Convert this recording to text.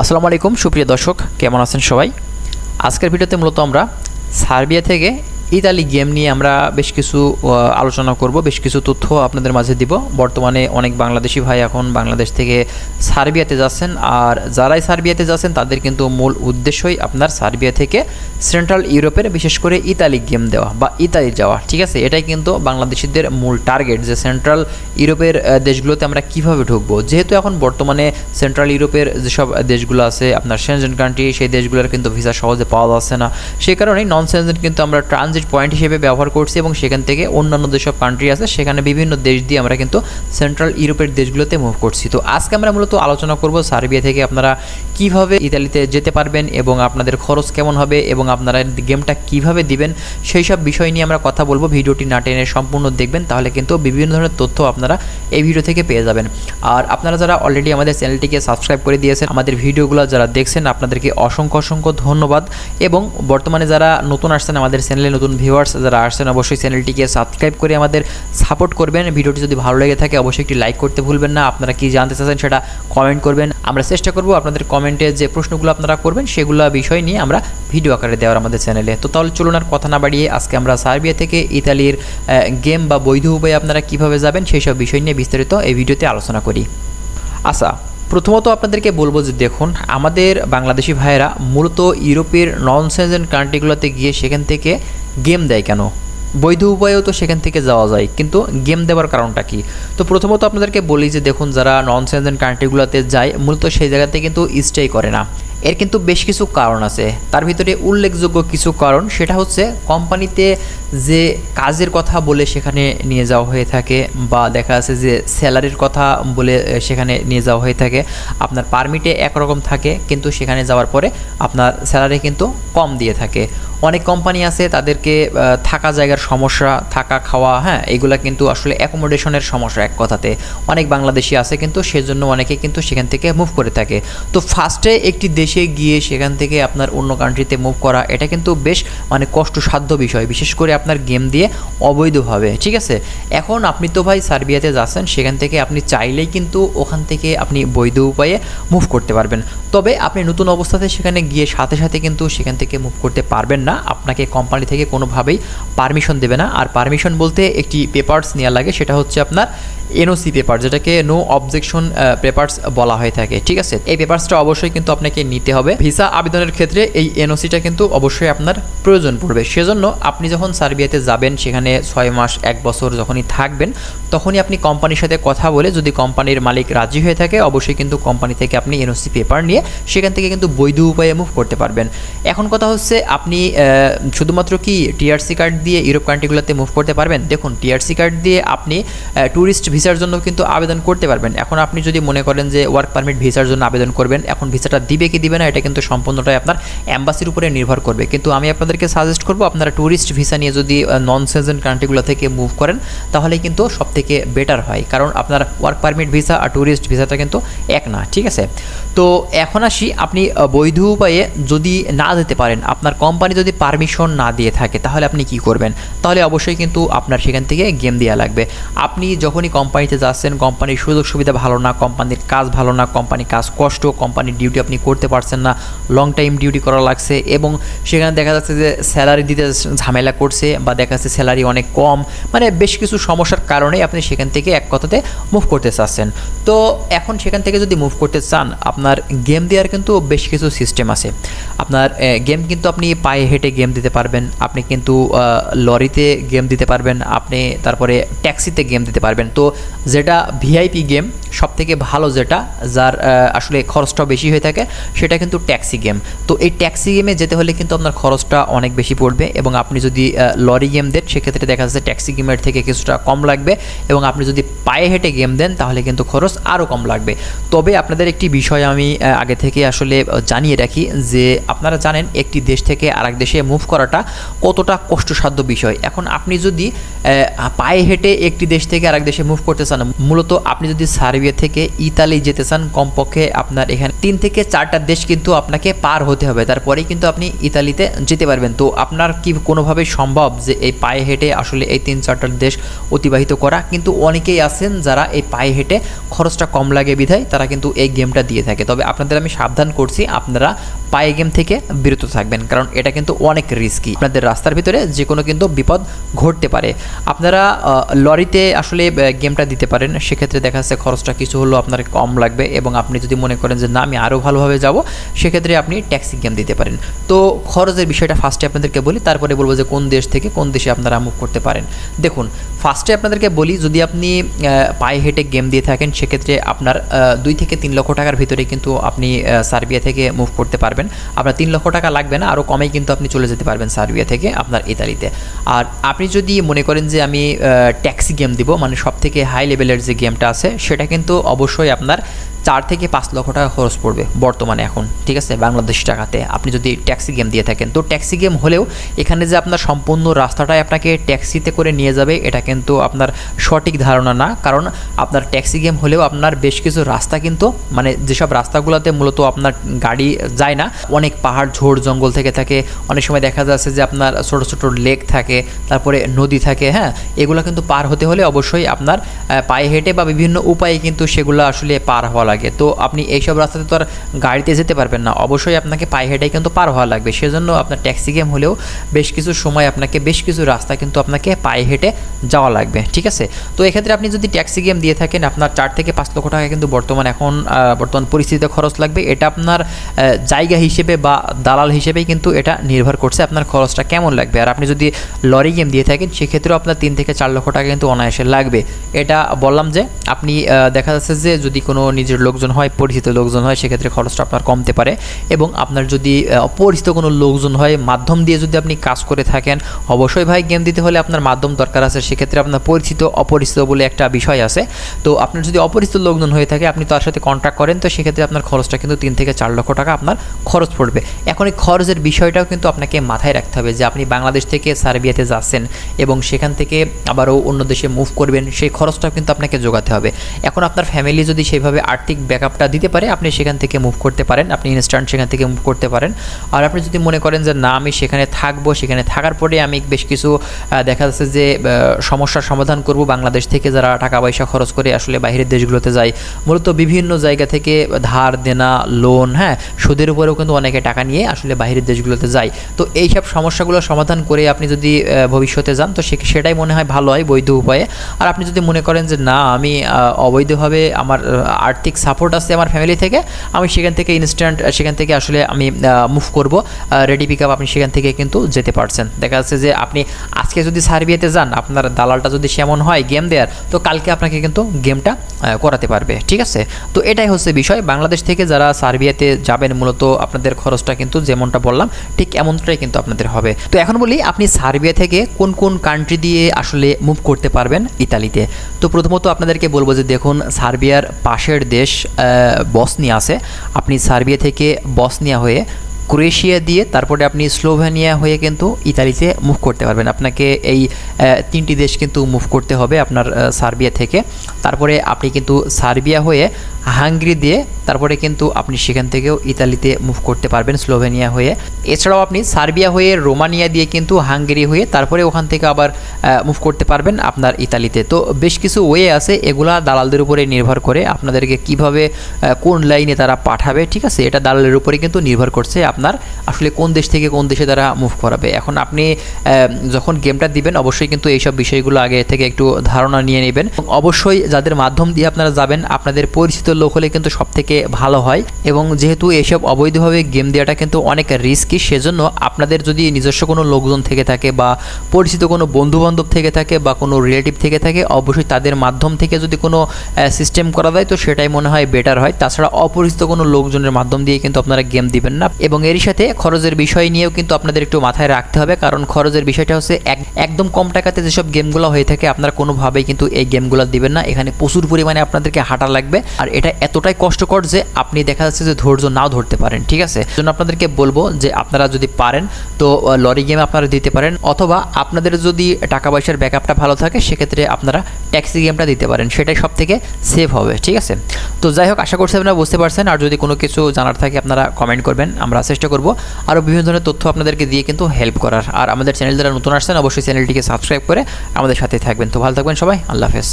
আসসালামু আলাইকুম সুপ্রিয় দর্শক কেমন আছেন সবাই? আজকের ভিডিওতে মূলত আমরা সার্বিয়া থেকে ইতালি গেম নিয়ে আমরা বেশ কিছু আলোচনা করব, বেশ কিছু তথ্য আপনাদের মাঝে দিব। বর্তমানে অনেক বাংলাদেশি ভাই এখন বাংলাদেশ থেকে সার্বিয়াতে যাচ্ছেন, আর যারাই সার্বিয়াতে যাচ্ছেন, তাদের কিন্তু মূল উদ্দেশ্যই আপনার সার্বিয়া থেকে সেন্ট্রাল ইউরোপের, বিশেষ করে ইতালি গেম দেওয়া বা ইতালি যাওয়া, ঠিক আছে? এটাই কিন্তু বাংলাদেশিদের মূল টার্গেট যে সেন্ট্রাল ইউরোপের দেশগুলোতে আমরা কীভাবে ঢুকবো। যেহেতু এখন বর্তমানে সেন্ট্রাল ইউরোপের যেসব দেশগুলো আছে, আপনার সেনজেন কান্ট্রি সেই দেশগুলোর কিন্তু ভিসা সহজে পাওয়া যাচ্ছে না। সেই কারণেই নন সেনজেন কিন্তু আমরা ট্রানজিট পয়েন্ট হিসেবে ব্যবহার করছি এবং সেখান থেকে অন্যান্য যেসব কান্ট্রি আছে, সেখানে বিভিন্ন দেশ দিয়ে আমরা কিন্তু সেন্ট্রাল ইউরোপের দেশগুলোতে মুভ করছি। তো আজকে আমরা মূলত আলোচনা করব সার্বিয়া থেকে আপনারা কীভাবে ইতালিতে যেতে পারবেন এবং আপনাদের খরচ কেমন হবে এবং আপনারা গেমটা কীভাবে দিবেন, সেই সব বিষয় নিয়ে আমরা কথা বলব। ভিডিওটি না টেনে সম্পূর্ণ দেখবেন, তাহলে কিন্তু বিভিন্ন ধরনের তথ্য আপনারা এই ভিডিও থেকে পেয়ে যাবেন। আর আপনারা যারা অলরেডি আমাদের চ্যানেলটিকে সাবস্ক্রাইব করে দিয়েছেন, আমাদের ভিডিওগুলো যারা দেখছেন, আপনাদেরকে অসংখ্য অসংখ্য ধন্যবাদ। এবং বর্তমানে যারা নতুন আসছেন আমাদের চ্যানেলে নতুন ভিউয়ার্স যারা আসছেন, অবশ্যই চ্যানেলটিকে সাবস্ক্রাইব করে আমাদের সাপোর্ট করবেন। ভিডিওটি যদি ভালো লেগে থাকে, অবশ্যই একটি লাইক করতে ভুলবেন না। আপনারা কি জানতে চাচ্ছেন সেটা কমেন্ট করবেন। আমরা চেষ্টা করব আপনাদের কমেন্টে যে প্রশ্নগুলো আপনারা করবেন, সেগুলো বিষয় নিয়ে আমরা ভিডিও আকারে দেওয়ার আমাদের চ্যানেলে তো তাহলে চলুন আর কথা না বাড়িয়ে, আজকে আমরা সার্বিয়া থেকে ইতালির গেম বা বৈধ উপায়ে আপনারা কীভাবে যাবেন, সেই সব বিষয় নিয়ে বিস্তারিত এই ভিডিওতে আলোচনা করি। আচ্ছা প্রথমত আপনাদেরকে বলব যে দেখুন, আমাদের বাংলাদেশি ভাইয়েরা মূলত ইউরোপের নন সেনজেন কান্ট্রিগুলোতে গিয়ে সেখান থেকে গেম দেয় কেন? বৈধ উপায়েও তো সেখান থেকে যাওয়া যায়, কিন্তু গেম দেওয়ার কারণটা কি? তো প্রথমত আপনাদেরকে বলি যে দেখুন, যারা নন সেনজেন কান্ট্রিগুলোতে যায়, মূলত সেই জায়গাতে কিন্তু স্টে করে না। এর কিন্তু বেশ কিছু কারণ আছে। তার ভিতরে উল্লেখযোগ্য কিছু কারণ, সেটা হচ্ছে কোম্পানিতে যে কাজের কথা বলে সেখানে নিয়ে যাওয়া হয়ে থাকে বা দেখা যাচ্ছে যে স্যালারির কথা বলে সেখানে নিয়ে যাওয়া হয়ে থাকে। আপনার পারমিটে একরকম থাকে, কিন্তু সেখানে যাওয়ার পরে আপনার স্যালারি কিন্তু কম দিয়ে থাকে। অনেক কোম্পানি আছে তাদেরকে থাকা জায়গার সমস্যা, থাকা, খাওয়া হ্যাঁ এগুলা কিন্তু আসলে অ্যাকোমোডেশনের সমস্যা এক কথাতে। অনেক বাংলাদেশি আছে কিন্তু সেজন্য অনেকে কিন্তু সেখান থেকে মুভ করে থাকে। তো ফার্স্টে একটি দেশে গিয়ে সেখান থেকে আপনার অন্য কান্ট্রিতে মুভ করা, এটা কিন্তু বেশ মানে কষ্টসাধ্য বিষয়। বিশেষ করে আপনার গেম দিয়ে অবৈধভাবে, ঠিক আছে? এখন আপনি তো ভাই সার্বিয়াতে যাচ্ছেন, সেখান থেকে আপনি চাইলেই কিন্তু ওখান থেকে আপনি বৈধ উপায়ে মুভ করতে পারবেন। তবে আপনি নতুন অবস্থাতে সেখানে গিয়ে সাথে সাথে কিন্তু সেখান থেকে মুভ করতে পারবেন না। আপনাকে কোম্পানি থেকে কোনোভাবেই পারমিশন দেবে না। আর পারমিশন বলতে একটি পেপার্স নেওয়া লাগে, সেটা হচ্ছে আপনার এনওসি পেপার যেটাকে নো অবজেকশন পেপার্স বলা হয়ে থাকে, ঠিক আছে? এই পেপারসটা অবশ্যই কিন্তু আপনাকে নিতে হবে। ভিসা আবেদনের ক্ষেত্রে এই এনওসিটা কিন্তু অবশ্যই আপনার প্রয়োজন পড়বে। সেজন্য আপনি যখন সার্বিয়াতে যাবেন, সেখানে ছয় মাস, এক বছর যখনই থাকবেন, তখনই আপনি কোম্পানির সাথে কথা বলে যদি কোম্পানির মালিক রাজি হয়ে থাকে, অবশ্যই কিন্তু কোম্পানি থেকে আপনি এনওসি পেপার নিয়ে সেখান থেকে কিন্তু বৈধ উপায়ে মুভ করতে পারবেন। এখন কথা হচ্ছে, আপনি শুধুমাত্র কি টিআরসি কার্ড দিয়ে ইউরোপ কান্ট্রিগুলোতে মুভ করতে পারবেন? দেখুন টিআরসি কার্ড দিয়ে আপনি ট্যুরিস্ট ভিসার জন্য কিন্তু আবেদন করতে পারবেন। এখন আপনি যদি মনে করেন যে ওয়ার্ক পারমিট ভিসার জন্য আবেদন করবেন, এখন ভিসাটা দিবে কি না, এটা কিন্তু সম্পূর্ণটাই আপনার অ্যাম্বাসির উপরে নির্ভর করবে। কিন্তু আমি আপনাদেরকে সাজেস্ট করব, আপনারা ট্যুরিস্ট ভিসা নিয়ে যদি নন সেজন কান্ট্রিগুলো থেকে মুভ করেন, তাহলে কিন্তু সব থেকে বেটার হয়। কারণ আপনার ওয়ার্ক পারমিট ভিসা আর ট্যুরিস্ট ভিসাটা কিন্তু এক না, ঠিক আছে? তো এখন আসি, আপনি বৈধ উপায়ে যদি না দিতে পারেন, আপনার কোম্পানি যদি পারমিশন না দিয়ে থাকে, তাহলে আপনি কি করবেন? তাহলে অবশ্যই কিন্তু আপনার সেখান থেকে গেম দেওয়া লাগবে। আপনি যখনই কোম্পানিতে যাচ্ছেন কোম্পানির সুযোগ সুবিধা ভালো না কোম্পানির কাজ ভালো না কোম্পানির কাজ কষ্ট কোম্পানির ডিউটি আপনি করতে পারছেন না লং টাইম ডিউটি করা লাগছে এবং সেখানে দেখা যাচ্ছে যে স্যালারি দিতে ঝামেলা করছে বা দেখা যাচ্ছে স্যালারি অনেক কম। মানে বেশ কিছু সমস্যার কারণে আপনি সেখান থেকে এক কথাতে মুভ করতে চাচ্ছেন। তো এখন সেখান থেকে যদি মুভ করতে চান, আপনার গেম দেওয়ার কিন্তু বেশ কিছু সিস্টেম আছে। আপনার গেম কিন্তু আপনি পায়ে হেঁটে গেম দিতে পারবেন, আপনি কিন্তু লরিতে গেম দিতে পারবেন, আপনি তারপরে ট্যাক্সিতে গেম দিতে পারবেন। তো যেটা ভিআইপি গেম সব থেকে ভালো যেটা, যার আসলে খরচটাও বেশি হয়ে থাকে সেটা কিন্তু ট্যাক্সি গেম। তো এই ট্যাক্সি গেমে যেতে হলে কিন্তু আপনার খরচটা অনেক বেশি পড়বে এবং আপনি যদি লরি গেম দেন, সেক্ষেত্রে দেখা যাচ্ছে ট্যাক্সি গেমের থেকে কিছুটা কম লাগবে এবং আপনি যদি পায়ে হেঁটে গেম দেন, তাহলে কিন্তু খরচ আরও কম লাগবে। তবে আপনাদের একটি বিষয় আমি আগে থেকে আসলে জানিয়ে রাখি যে আপনারা জানেন একটি দেশ থেকে আরেক দেশে মুভ করাটা কতটা কষ্টসাধ্য বিষয়। এখন আপনি যদি পায়ে হেঁটে একটি দেশ থেকে আরেক দেশে মুভ করতে চান, মূলত আপনি যদি সার্বিয়া থেকে ইতালি যেতে চান, কমপক্ষে আপনার এখানে তিন থেকে চারটা দেশ কিন্তু আপনাকে পার হতে হবে। তারপরেই কিন্তু আপনি ইতালিতে যেতে পারবেন। তো আপনার কি কোনোভাবে সম্ভব যে এই পায়ে হেঁটে আসলে এই তিন চারটা দেশ অতিবাহিত করা? কিন্তু অনেকেই আছেন যারা এই পায়ে হেঁটে খরচটা কম লাগে বিধায় তারা কিন্তু এই গেমটা দিয়ে থাকে। তবে আপনাদের আমি সাবধান করছি, আপনারা পায়ে গেম থেকে বিরত থাকবেন। কারণ এটা কিন্তু অনেক রিস্কি আপনাদের রাস্তার ভিতরে যে কোনো কিন্তু বিপদ ঘটতে পারে। আপনারা লরিতে আসলে গেমটা দিতে পারেন। সেক্ষেত্রে দেখা যাচ্ছে খরচটা কিছু হলেও আপনার কম লাগবে এবং আপনি যদি মনে করেন যে, না, আমি আরও ভালোভাবে যাব সেক্ষেত্রে আপনি ট্যাক্সি গেম দিতে পারেন। তো খরচের বিষয়টা ফার্স্টে আপনাদেরকে বলি, তারপরে বলব যে কোন দেশ থেকে কোন দেশে আপনারা মুভ করতে পারেন। দেখুন ফার্স্টে আপনাদেরকে বলি, যদি আপনি পায়ে হেঁটে গেম দিয়ে থাকেন, সেক্ষেত্রে আপনার দুই থেকে তিন লক্ষ টাকার ভিতরে কিন্তু আপনি সার্বিয়া থেকে মুভ করতে পারবেন। আপনার তিন লক্ষ টাকা লাগবে না আরও কমেই কিন্তু আপনি চলে যেতে পারবেন সার্বিয়া থেকে আপনার ইতালিতে। আর আপনি যদি মনে করেন যে আমি ট্যাক্সি গেম দিব মানে সব থেকে হাই লেভেলের যে গেমটা আছে, সেটা কিন্তু অবশ্যই আপনার চার থেকে পাঁচ লক্ষ টাকা খরচ পড়বে বর্তমানে এখন, ঠিক আছে, বাংলাদেশ টাকাতে। আপনি যদি ট্যাক্সি গেম দিয়ে থাকেন, তো ট্যাক্সি গেম হলেও এখানে যে আপনার সম্পূর্ণ রাস্তাটাই আপনাকে ট্যাক্সিতে করে নিয়ে যাবে, এটা কিন্তু আপনার সঠিক ধারণা না। কারণ আপনার ট্যাক্সি গেম হলেও আপনার বেশ কিছু রাস্তা কিন্তু মানে যেসব রাস্তাগুলোতে মূলত আপনার গাড়ি যায় না, অনেক পাহাড়, ঝোড় জঙ্গল থেকে থাকে। অনেক সময় দেখা যাচ্ছে যে আপনার ছোট ছোট লেক থাকে, তারপরে নদী থাকে হ্যাঁ? এগুলো কিন্তু পার হতে হলে অবশ্যই আপনার পায়ে হেঁটে বা বিভিন্ন উপায়ে কিন্তু সেগুলো আসলে পার হওয়া লাগে। তো আপনি এইসব রাস্তাতে তো আর গাড়িতে যেতে পারবেন না। অবশ্যই আপনাকে পায়ে হেঁটেই কিন্তু পার হওয়া লাগবে। সেজন্য আপনার ট্যাক্সি গেম হলেও বেশ কিছু সময় আপনাকে, বেশ কিছু রাস্তা কিন্তু আপনাকে পায়ে হেঁটে যাওয়া লাগবে, ঠিক আছে? তো এক্ষেত্রে আপনি যদি ট্যাক্সি গেম দিয়ে থাকেন, আপনার চার থেকে পাঁচ লক্ষ টাকা কিন্তু বর্তমান এখন বর্তমান পরিস্থিতিতে খরচ লাগবে। এটা আপনার জায়গা হিসেবে বা দালাল হিসেবেই কিন্তু এটা নির্ভর করছে আপনার খরচটা কেমন লাগবে। আর আপনি যদি লরি গেম দিয়ে থাকেন, সেক্ষেত্রেও আপনার তিন থেকে চার লক্ষ টাকা কিন্তু অনায়াসে লাগবে। এটা বললাম যে, আপনি দেখা যাচ্ছে যে যদি কোনো নিজের লোকজন হয়, পরিচিত লোকজন হয়, সেক্ষেত্রে খরচটা আপনার কমতে পারে এবং আপনার যদি অপরিচিত কোনো লোকজন হয়, মাধ্যম দিয়ে যদি আপনি কাজ করে থাকেন, অবশ্যই ভাই গেম দিতে হলে আপনার মাধ্যম দরকার আছে। সেক্ষেত্রে আপনার পরিচিত, অপরিচিত বলে একটা বিষয় আছে। তো আপনার যদি অপরিচিত লোকজন হয়ে থাকে, আপনি তার সাথে কন্ট্যাক্ট করেন, তো সেক্ষেত্রে আপনার খরচটা কিন্তু তিন থেকে চার লক্ষ টাকা আপনার খরচ পড়বে। এখন এই খরচের বিষয়টাও কিন্তু আপনাকে মাথায় রাখতে হবে যে আপনি বাংলাদেশ থেকে সার্বিয়াতে যাচ্ছেন এবং সেখান থেকে আবারও অন্য দেশে মুভ করবেন, সেই খরচটাও কিন্তু আপনাকে যোগাতে হবে। এখন আপনার ফ্যামিলি যদি সেইভাবে আর্থিক ব্যাকআপটা দিতে পারে, আপনি সেখান থেকে মুভ করতে পারেন। আপনি ইনস্ট্যান্ট সেখান থেকে মুভ করতে পারেন। আর আপনি যদি মনে করেন যে, না, আমি সেখানে থাকব, সেখানে থাকার পরে আমি বেশ কিছু দেখা যাচ্ছে যে সমস্যার সমাধান করব। বাংলাদেশ থেকে যারা টাকা পয়সা খরচ করে আসলে বাইরের দেশগুলোতে যায়, মূলত বিভিন্ন জায়গা থেকে ধার, দেনা লোন হ্যাঁ সুদের উপরেও কিন্তু অনেকে টাকা নিয়ে আসলে বাইরের দেশগুলোতে যায়। তো এইসব সমস্যাগুলো সমাধান করে আপনি যদি ভবিষ্যতে যান, তো সেটাই মনে হয় ভালো হয় বৈধ উপায়ে। আর আপনি যদি মনে করেন যে, না, আমি অবৈধভাবে আমার আর্থিক সাপোর্ট আছে আমার ফ্যামিলি থেকে, আমি সেখান থেকে ইনস্ট্যান্ট সেখান থেকে আসলে আমি মুভ করব। রেডি পিক আপ আপনি সেখান থেকে কিন্তু যেতে পারছেন। দেখা যাচ্ছে যে আপনি আজকে যদি সার্বিয়াতে যান আপনার দালালটা যদি সেমন হয় গেম দেওয়ার তো কালকে আপনাকে কিন্তু গেমটা করাতে পারবে। ঠিক আছে? তো এটাই হচ্ছে বিষয়। বাংলাদেশ থেকে যারা সার্বিয়াতে যাবেন মূলত আপনাদের খরচটা কিন্তু যেমনটা বললাম ঠিক এমনটাই কিন্তু আপনাদের হবে। তো এখন বলি আপনি সার্বিয়া থেকে কোন কোন কান্ট্রি দিয়ে আসলে মুভ করতে পারবেন? ইতালিতে। তো প্রথমত আপনাদেরকে বলব যে দেখুন সার্বিয়ার পাশের দেশ আহ, বসনিয়া আছে। আপনি সার্বিয়া থেকে বসনিয়া হয়ে ক্রোয়েশিয়া দিয়ে তারপরে আপনি স্লোভেনিয়া হয়ে কিন্তু ইতালিতে মুভ করতে পারবেন। আপনাকে এই তিনটি দেশ কিন্তু মুভ করতে হবে আপনার সার্বিয়া থেকে। তারপরে আপনি কিন্তু সার্বিয়া হয়ে হাঙ্গরি দিয়ে, তারপরে কিন্তু আপনি সেখান থেকেও ইতালিতে মুভ করতে পারবেন স্লোভেনিয়া হয়ে। এছাড়াও আপনি সার্বিয়া হয়ে, রোমানিয়া দিয়ে কিন্তু হাঙ্গেরি হয়ে, তারপরে ওখান থেকে আবার মুভ করতে পারবেন আপনার ইতালিতে। তো বেশ কিছু ওয়ে আছে, এগুলা দালালদের উপরে নির্ভর করে আপনাদেরকে কীভাবে কোন লাইনে তারা পাঠাবে, ঠিক আছে? এটা দালালের উপরে কিন্তু নির্ভর করছে আপনার আসলে কোন দেশ থেকে কোন দেশে তারা মুভ করাবে। এখন আপনি যখন গেমটা দিবেন, অবশ্যই কিন্তু এইসব বিষয়গুলো আগে থেকে একটু ধারণা নিয়ে নেবেন। অবশ্যই যাদের মাধ্যম দিয়ে আপনারা যাবেন, আপনাদের পরিচিত লোক হলে কিন্তু সব থেকে ভালো হয়। এবং যেহেতু এসব অবৈধভাবে গেম দেওয়াটা কিন্তু অনেক রিস্কি সেজন্য আপনাদের যদি নিজস্ব কোনো লোকজন থেকে থাকে বা পরিচিত কোনো বন্ধু বান্ধব থেকে থাকে বা কোনো রিলেটিভ থেকে থাকে, অবশ্যই তাদের মাধ্যম থেকে যদি কোনো সিস্টেম করা যায়, তো সেটাই মনে হয় বেটার হয়। তাছাড়া অপরিচিত কোনো লোকজনের মাধ্যম দিয়ে কিন্তু আপনারা গেম দিবেন না। এবং এরই সাথে খরচের বিষয় নিয়েও কিন্তু আপনাদের একটু মাথায় রাখতে হবে, কারণ খরচের বিষয়টা হচ্ছে এক- একদম কম টাকাতে যেসব গেমগুলো হয়ে থাকে, আপনারা কোনোভাবেই কিন্তু এই গেমগুলো দিবেন না। এখানে প্রচুর পরিমাণে আপনাদেরকে হাঁটা লাগবে। আর এটা এতটাই কষ্টকর যে আপনি দেখা যাচ্ছে যে ধৈর্য নাও ধরতে পারেন, ঠিক আছে? জন্য আপনাদেরকে বলব যে আপনারা যদি পারেন, তো লরি গেম আপনারা দিতে পারেন, অথবা আপনাদের যদি টাকা পয়সার ব্যাকআপটা ভালো থাকে, সেক্ষেত্রে আপনারা ট্যাক্সি গেমটা দিতে পারেন, সেটাই সব থেকে সেফ হবে, ঠিক আছে? তো যাই হোক, আশা করছি আপনারা বুঝতে পারছেন, আর যদি কোনো কিছু জানার থাকে আপনারা কমেন্ট করবেন, আমরা চেষ্টা করব। আরও বিভিন্ন ধরনের তথ্য আপনাদেরকে দিয়ে কিন্তু হেল্প করার, আর আমাদের চ্যানেল যারা নতুন আসছেন, অবশ্যই চ্যানেলটিকে সাবস্ক্রাইব করে আমাদের সাথে থাকবেন। তো ভালো থাকবেন সবাই, আল্লাহ হাফেজ।